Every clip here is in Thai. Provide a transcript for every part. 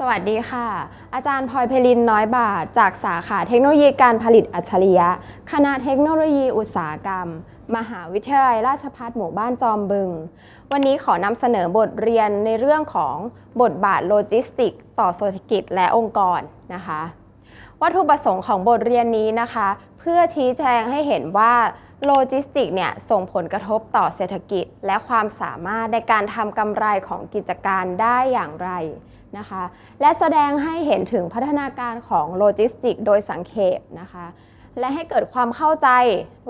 สวัสดีค่ะ อาจารย์พลอยเพลินน้อยบาท จากสาขาเทคโนโลยีการผลิตอัจฉริยะ คณะเทคโนโลยีอุตสาหกรรม มหาวิทยาลัยราชภัฏหมู่บ้านจอมบึง วันนี้ขอนำเสนอบทเรียนในเรื่องของบทบาทโลจิสติก ต่อเศรษฐกิจและองค์กรนะคะ วัตถุประสงค์ของบทเรียนนี้นะคะ เพื่อชี้แจงให้เห็นว่า โลจิสติกเนี่ยส่งผลกระทบต่อเศรษฐกิจ และความสามารถในการทำกำไรของกิจการได้อย่างไรนะคะ และแสดงให้เห็นถึงพัฒนาการของโลจิสติกโดยสังเขปนะคะ และให้เกิดความเข้าใจ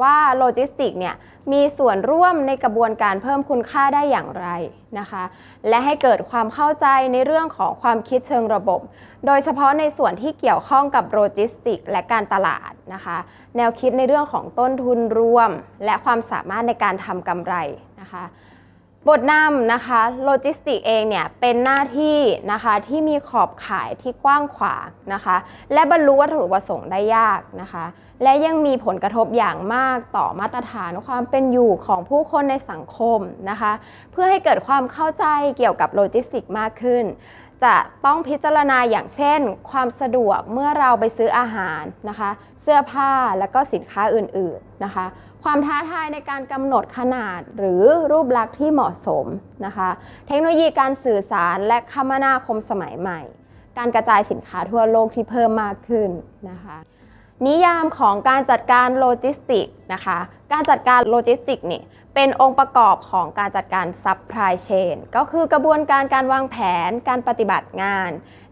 ว่าโลจิสติกเนี่ยมีส่วนร่วมในกระบวนการเพิ่มคุณค่าได้อย่างไรนะคะ และให้เกิดความเข้าใจในเรื่องของความคิดเชิงระบบ โดยเฉพาะในส่วนที่เกี่ยวข้องกับโลจิสติกและการตลาดนะคะ แนวคิดในเรื่องของต้นทุนรวม และความสามารถในการทำกำไรนะคะ บทนำนะคะโลจิสติกเองเนี่ยเป็นหน้าที่นะคะที่มีขอบขายที่กว้างขวางนะคะ และบรรลุวัตถุประสงค์ได้ยากนะคะ และยังมีผลกระทบอย่างมากต่อมาตรฐานความเป็นอยู่ของผู้คนในสังคมนะคะ เพื่อให้เกิดความเข้าใจเกี่ยวกับโลจิสติกมากขึ้น จะต้องพิจารณาอย่างเช่น ความสะดวกเมื่อเราไปซื้ออาหารนะคะ เสื้อผ้าและก็สินค้าอื่นๆนะคะ ความท้าทายในการกำหนดขนาดหรือรูปลักษณ์ที่เหมาะสมนะคะ เทคโนโลยีการสื่อสารและคมนาคมสมัยใหม่ การกระจายสินค้าทั่วโลกที่เพิ่มมากขึ้นนะคะนิยามของการจัดการโลจิสติกนะคะ การจัดการโลจิสติกนี่ เป็นองค์ประกอบของการจัดการซัพพลายเชนก็คือกระบวนการการวางแผน การปฏิบัติงาน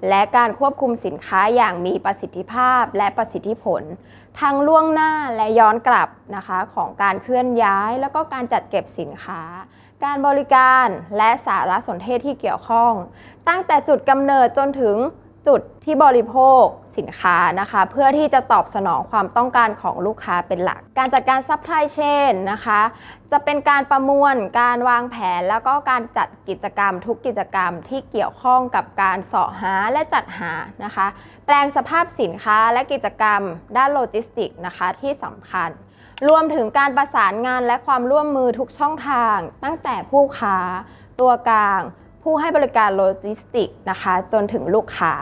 และการควบคุมสินค้าอย่างมีประสิทธิภาพและประสิทธิผล ทั้งล่วงหน้าและย้อนกลับนะคะของการเคลื่อนย้าย แล้วก็การจัดเก็บสินค้า การบริการและสารสนเทศที่เกี่ยวข้อง ตั้งแต่จุดกำเนิดจนถึง จุดที่บริโภคสินค้านะคะ เพื่อที่จะตอบสนองความต้องการของลูกค้าเป็นหลัก การจัดการซัพพลายเชนนะคะ จะเป็นการประมวลการวางแผน แล้วก็การจัดกิจกรรม ทุกกิจกรรมที่เกี่ยวข้องกับการเสาะหาและจัดหานะคะ แปลงสภาพสินค้าและกิจกรรมด้านโลจิสติกนะคะที่สำคัญ รวมถึงการประสานงานและความร่วมมือทุกช่องทาง ตั้งแต่ผู้ค้า ตัวกลาง ผู้ให้บริการโลจิสติกนะคะ จนถึงลูกค้า